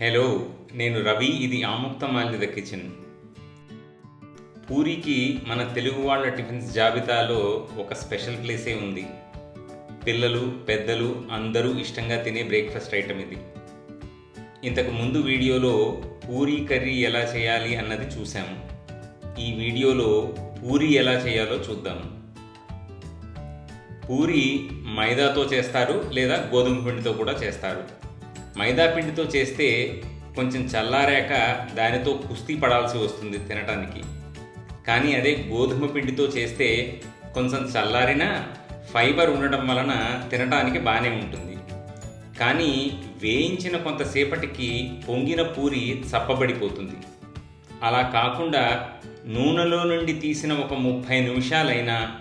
Hello నేను రవి ఇది Amuktamalyada kitchen. పూరికి మన తెలుగు వాళ్ళ టిఫిన్స్ జాబితాలో ఒక స్పెషల్ ప్లేసే ఉంది. పిల్లలు పెద్దలు అందరూ ఇష్టంగా తినే బ్రేక్ఫాస్ట్ ఐటమ్ ఇది. ఇంతకు ముందు వీడియోలో పూరీ కర్రీ ఎలా చేయాలి అన్నది చూసాము ఈ వీడియోలో పూరి ఎలా చేయాలో చూద్దాం. పూరి మైదాతో చేస్తారు లేదా గోధుమ పిండితో కూడా చేస్తారు. మైదాపిండితో చేస్తే కొంచెం చల్లారాక దానితో కుస్తీ పడాల్సి వస్తుంది తినటానికి. కానీ అదే గోధుమ పిండితో చేస్తే కొంచెం చల్లారిన ఫైబర్ ఉండడం వలన తినడానికి బాగానే ఉంటుంది. కానీ వేయించిన కొంతసేపటికి పొంగిన పూరి చప్పబడిపోతుంది. అలా కాకుండా నూనెలో నుండి తీసిన ఒక ముప్పై నిమిషాలైనా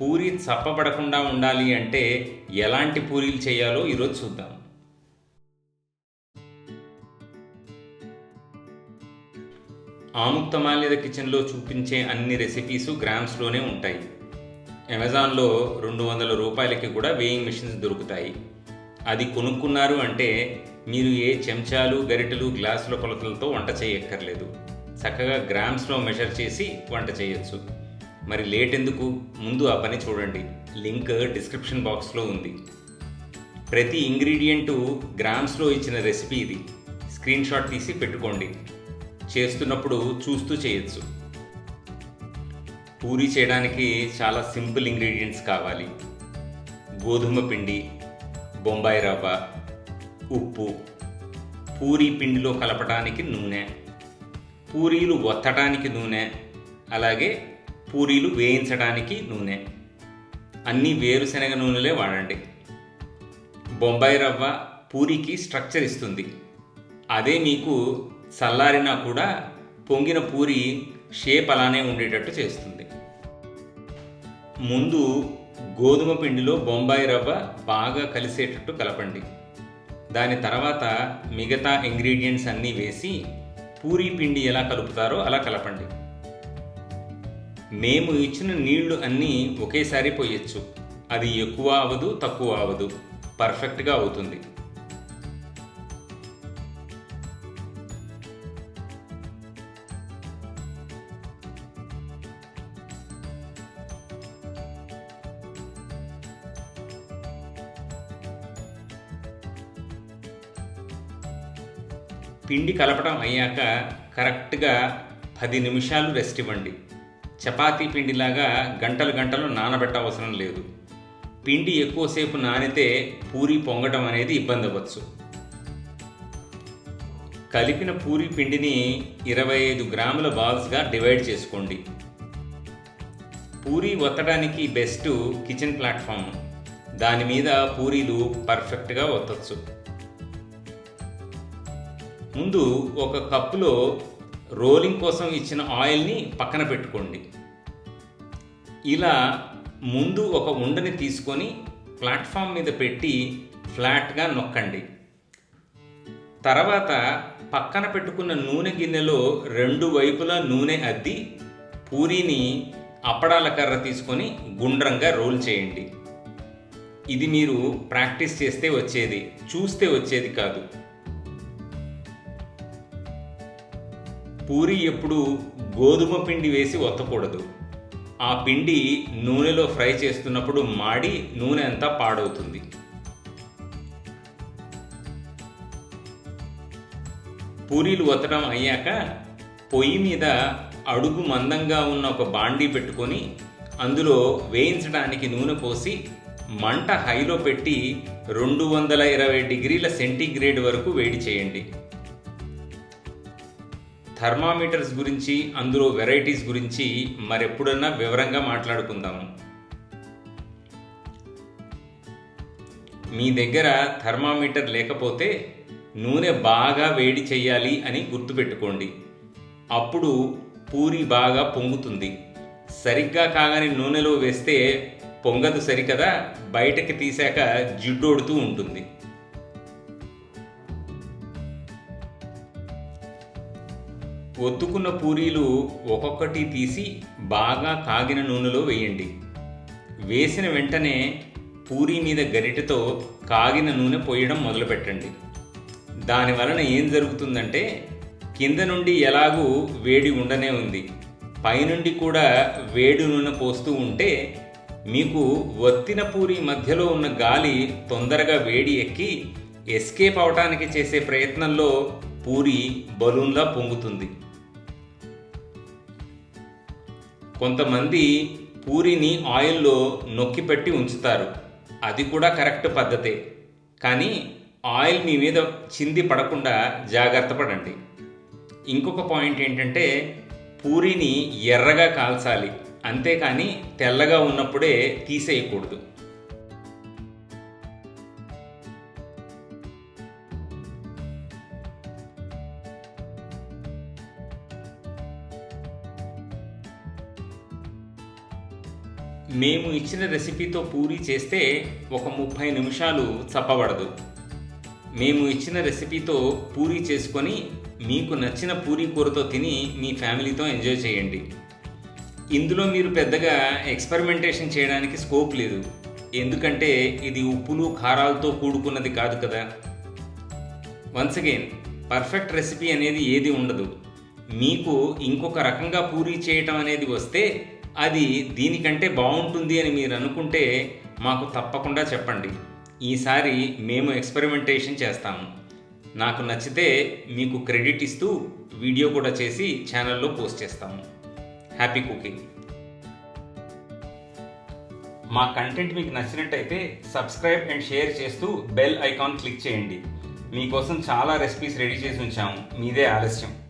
పూరి చప్పబడకుండా ఉండాలి అంటే ఎలాంటి పూరీలు చేయాలో ఈరోజు చూద్దాం. ఆముక్తమాల్యద కిచెన్లో చూపించే అన్ని రెసిపీస్ గ్రామ్స్లోనే ఉంటాయి. అమెజాన్లో రెండు వందల రూపాయలకి కూడా వేయింగ్ మిషన్స్ దొరుకుతాయి. అది కొనుక్కున్నారు అంటే మీరు ఏ చెంచాలు గరిటెలు గ్లాసుల కొలతలతో వంట చేయక్కర్లేదు. చక్కగా గ్రామ్స్లో మెజర్ చేసి వంట చేయొచ్చు. మరి లేట్ ఎందుకు? ముందు ఆ పని చూడండి. లింక్ డిస్క్రిప్షన్ బాక్స్లో ఉంది. ప్రతి ఇంగ్రీడియంటు గ్రామ్స్లో ఇచ్చిన రెసిపీ ఇది. స్క్రీన్ షాట్ తీసి పెట్టుకోండి. చేస్తున్నప్పుడు చూస్తూ చేయొచ్చు. పూరి చేయడానికి చాలా సింపుల్ ఇంగ్రీడియంట్స్ కావాలి. గోధుమ పిండి బొంబాయి రవ్వ ఉప్పు పూరీ పిండిలో కలపడానికి నూనె పూరీలు ఒత్తడానికి నూనె అలాగే పూరీలు వేయించడానికి నూనె. అన్నీ వేరుశనగ నూనెలే వాడండి. బొంబాయి రవ్వ పూరికి స్ట్రక్చర్ ఇస్తుంది. అదే మీకు చల్లారినా కూడా పొంగిన పూరి షేప్ అలానే ఉండేటట్టు చేస్తుంది. ముందు గోధుమ పిండిలో బొంబాయి రవ్వ బాగా కలిసేటట్టు కలపండి. దాని తర్వాత మిగతా ఇంగ్రీడియంట్స్ అన్నీ వేసి పూరీ పిండి ఎలా కలుపుతారో అలా కలపండి. మేము ఇచ్చిన నీళ్ళు అన్నీ ఒకేసారి పోయొచ్చు. అది ఎక్కువ అవదు తక్కువ అవదు. పర్ఫెక్ట్గా అవుతుంది. పిండి కలపడం అయ్యాక కరెక్ట్గా పది నిమిషాలు రెస్ట్ ఇవ్వండి. చపాతీ పిండిలాగా గంటలు గంటలు నానబెట్టవసరం లేదు. పిండి ఎక్కువసేపు నానితే పూరి పొంగడం అనేది ఇబ్బంది అవ్వచ్చు. కలిపిన పూరి పిండిని ఇరవై ఐదు గ్రాముల బాల్స్గా డివైడ్ చేసుకోండి. పూరి ఒత్తడానికి బెస్ట్ కిచెన్ ప్లాట్ఫామ్ దాని మీద పూరీలు పర్ఫెక్ట్గా ఒత్తచ్చు. ముందు ఒక కప్పులో రోలింగ్ కోసం ఇచ్చిన ఆయిల్ని పక్కన పెట్టుకోండి. ఇలా ముందు ఒక ఉండని తీసుకొని ప్లాట్ఫామ్ మీద పెట్టి ఫ్లాట్గా నొక్కండి. తర్వాత పక్కన పెట్టుకున్న నూనె గిన్నెలో రెండు వైపులా నూనె అద్ది పూరీని అప్పడాల కర్ర తీసుకొని గుండ్రంగా రోల్ చేయండి. ఇది మీరు ప్రాక్టీస్ చేస్తే వచ్చేది చూస్తే వచ్చేది కాదు. పూరి ఎప్పుడు గోధుమ పిండి వేసి ఒత్తకూడదు. ఆ పిండి నూనెలో ఫ్రై చేస్తున్నప్పుడు మాడి నూనె అంతా పాడవుతుంది. పూరీలు ఒత్తడం అయ్యాక పొయ్యి మీద అడుగు మందంగా ఉన్న ఒక బాండీ పెట్టుకొని అందులో వేయించడానికి నూనె పోసి మంట హైలో పెట్టి రెండు వందల ఇరవై డిగ్రీల సెంటీగ్రేడ్ వరకు వేడి చేయండి. థర్మామీటర్స్ గురించి అందులో వెరైటీస్ గురించి మరెప్పుడన్నా వివరంగా మాట్లాడుకుందాము మీ దగ్గర థర్మామీటర్ లేకపోతే నూనె బాగా వేడి చేయాలి అని గుర్తుపెట్టుకోండి. అప్పుడు పూరి బాగా పొంగుతుంది. సరిగ్గా కాగానే నూనెలో వేస్తే పొంగదు సరికదా? బయటకి తీశాక జిడ్డోడుతూ ఉంటుంది. ఒత్తుకున్న పూరీలు ఒక్కొక్కటి తీసి బాగా కాగిన నూనెలో వేయండి. వేసిన వెంటనే పూరీ మీద గరిటెతో కాగిన నూనె పోయడం మొదలుపెట్టండి. దాని వలన ఏం జరుగుతుందంటే కింద నుండి ఎలాగూ వేడి ఉండనే ఉంది. పైనుండి కూడా వేడి నూనె పోస్తూ ఉంటే మీకు వత్తిన పూరి మధ్యలో ఉన్న గాలి తొందరగా వేడి ఎక్కి ఎస్కేప్ అవటానికి చేసే ప్రయత్నంలో పూరి బలూన్లా పొంగుతుంది. కొంతమంది పూరిని ఆయిల్లో నొక్కి పెట్టి ఉంచుతారు. అది కూడా కరెక్ట్ పద్ధతే. కానీ ఆయిల్ మీ మీద చింది పడకుండా జాగ్రత్త పడండి. ఇంకొక పాయింట్ ఏంటంటే పూరిని ఎర్రగా కాల్చాలి. అంతేకాని తెల్లగా ఉన్నప్పుడే తీసేయకూడదు. మేము ఇచ్చిన రెసిపీతో పూరీ చేస్తే ఒక ముప్పై నిమిషాలు చప్పబడదు. మేము ఇచ్చిన రెసిపీతో పూరీ చేసుకొని మీకు నచ్చిన పూరీ కూరతో తిని మీ ఫ్యామిలీతో ఎంజాయ్ చేయండి. ఇందులో మీరు పెద్దగా ఎక్స్పెరిమెంటేషన్ చేయడానికి స్కోప్ లేదు. ఎందుకంటే ఇది ఉప్పులు కారాలతో కూడుకున్నది కాదు కదా. వన్స్ అగైన్ పర్ఫెక్ట్ రెసిపీ అనేది ఏది ఉండదు. మీకు ఇంకొక రకంగా పూరీ చేయటం అనేది వస్తే అది దీనికంటే బాగుంటుంది అని మీరు అనుకుంటే మాకు తప్పకుండా చెప్పండి. ఈసారి మేము ఎక్స్పెరిమెంటేషన్ చేస్తాము. నాకు నచ్చితే మీకు క్రెడిట్ ఇస్తూ వీడియో కూడా చేసి ఛానల్లో పోస్ట్ చేస్తాము. Happy cooking. మా కంటెంట్ మీకు నచ్చినట్టయితే సబ్స్క్రైబ్ అండ్ షేర్ చేస్తూ బెల్ ఐకాన్ క్లిక్ చేయండి. మీకోసం చాలా రెసిపీస్ రెడీ చేసి ఉంచాము. మీదే ఆలస్యం.